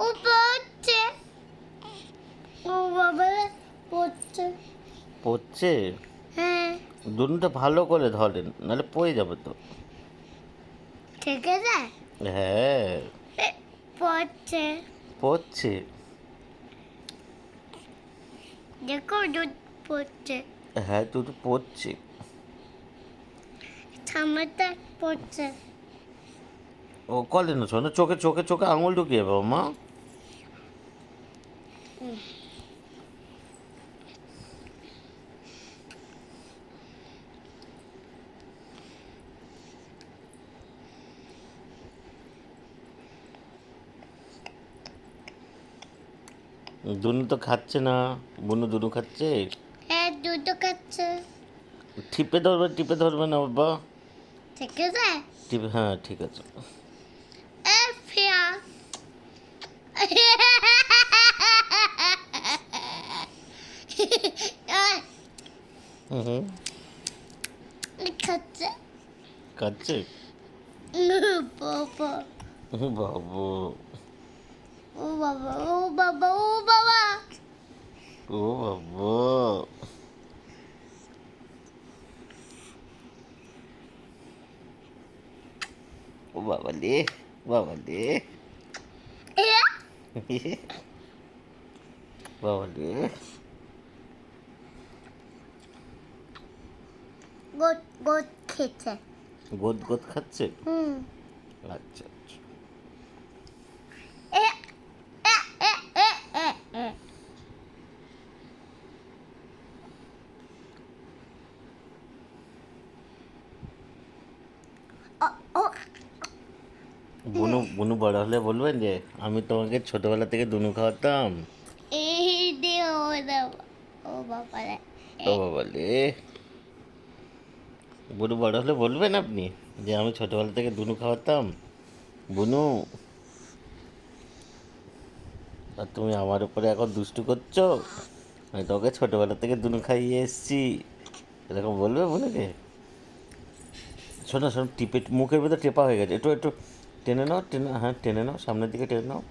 ও পড়ছে। ও বাবা পড়ছে। পড়ছে? হ্যাঁ। দুনুটা ভালো করে ধরেন নাহলে পড়ে যাবে তো। ঠিক আছে? হ্যাঁ। পড়ছে। পড়ছে। দেখো দুধ পড়ছে। হ্যাঁ তুই তো পড়ছে। সামনেটা পড়ছে। ও কলে না শোনো চোখে চোখে চোখে আঙুল ঢুকিয়ে বাবা মা। দুনু তো খাচ্ছে না বুনু দুনু খাচ্ছে? হ্যাঁ দুধ খাচ্ছে। টিপে ধরবে টিপে ধরবে না বাবা। ঠিক আছে? টিপে হ্যাঁ ঠিক আছে। এ ফিয়া। হুম হুম খাচ্ছে খাচ্ছে বাবা বাবু ও বাবা ও বাবা ও বাবা ও বাবু ও বাবা লে বাবা লে বাবা লে গোট গোট খেছে গোদ গোদ খাচ্ছে? হুম। আচ্ছা আচ্ছা। বুনু বুনু বড় হলে বলবেন যে আমি তোমাকে ছোটবেলা থেকে দুনু খাওয়াতাম। এই দে ও বাবা রে ও বাবা বুনু বড় হলে বলবেন আপনি? যে আমি ছোটবেলা থেকে দুনু খাওয়াতাম। বুনু আর তুমি আমার উপরে এখন দুষ্টু করছ? আমি তোকে ছোটবেলা থেকে দুনু খাইয়ে এসছি। এরকম বলবে বুনুকে? শোনো শোনো টিপে মুখের ভেতর টেপা হয়ে গেছে। একটু একটু টেনে নাও টেনে হ্যাঁ টেনে নাও সামনের দিকে টেনে নাও।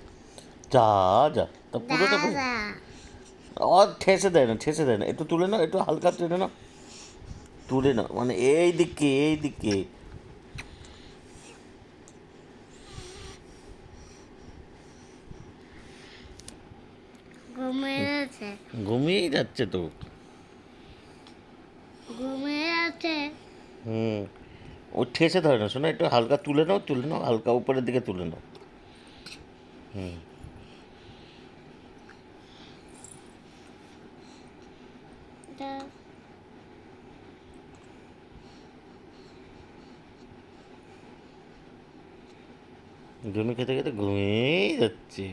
যা যা তা পুরোটা পুরো- ও ঠেসে দেয় না ঠেসে দেয় না। একটু তুলে নাও একটু হালকা টেনে নাও। তুলে নাও। মানে এই দিকে এই দিকে। ঘুমিয়ে ঘুমিয়েই যাচ্ছে তো। ঘুমিয়ে আছে। হুম। ও ঠেসে ধরে না শোনো একটু হালকা তুলে নাও তুলে নাও হালকা উপরের দিকে তুলে নাও। হুম। জমি খেতে খেতে ঘুমিয়েই যাচ্ছে।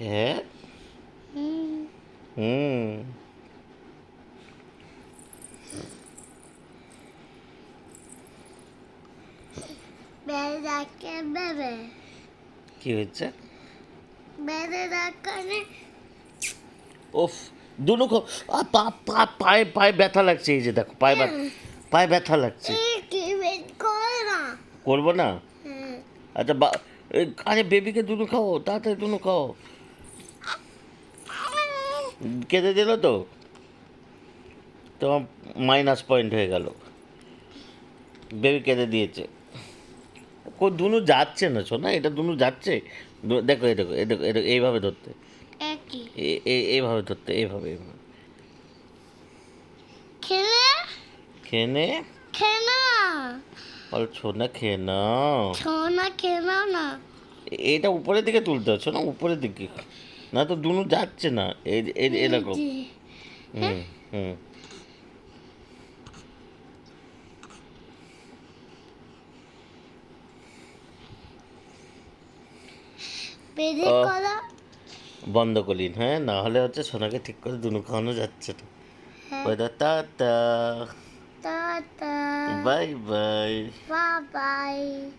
হ্যাঁ হুম। কি ডাকানে ওফ দুনো পা পা পায়ে পায়ে ব্যথা লাগছে এই যে দেখো পায়ে ব্যথা পায়ে ব্যথা লাগছে। করব না? আচ্ছা বা আরে বেবিকে দুটো খাও তাড়াতাড়ি দুটো খাও। কেঁদে দিল তো? তোমার মাইনাস পয়েন্ট হয়ে গেল। বেবি কেঁদে দিয়েছে। কো দুনু যাচ্ছে না শোনা এটা দুনু যাচ্ছে? দেখো এই দেখো এই দেখো এই দেখো, এইভাবে ধরতে। এইভাবে ধরতে এইভাবে এইভাবে। খেলে? খেয়ে নে খেলা। বল ছোনা খেয়ে নাও। সোনা খেলা না। এটা উপরের দিকে তুলতে হচ্ছে না? উপরের দিকে। না তো দুনু যাচ্ছে না। এই এই এরকম হুম। করা বন্ধ করিন হ্যাঁ? না হলে হচ্ছে সোনাকে ঠিক করে দুনু খাওয়ানো যাচ্ছে না। হ্যাঁ। ওই tata Tata. Bye bye. Bye bye.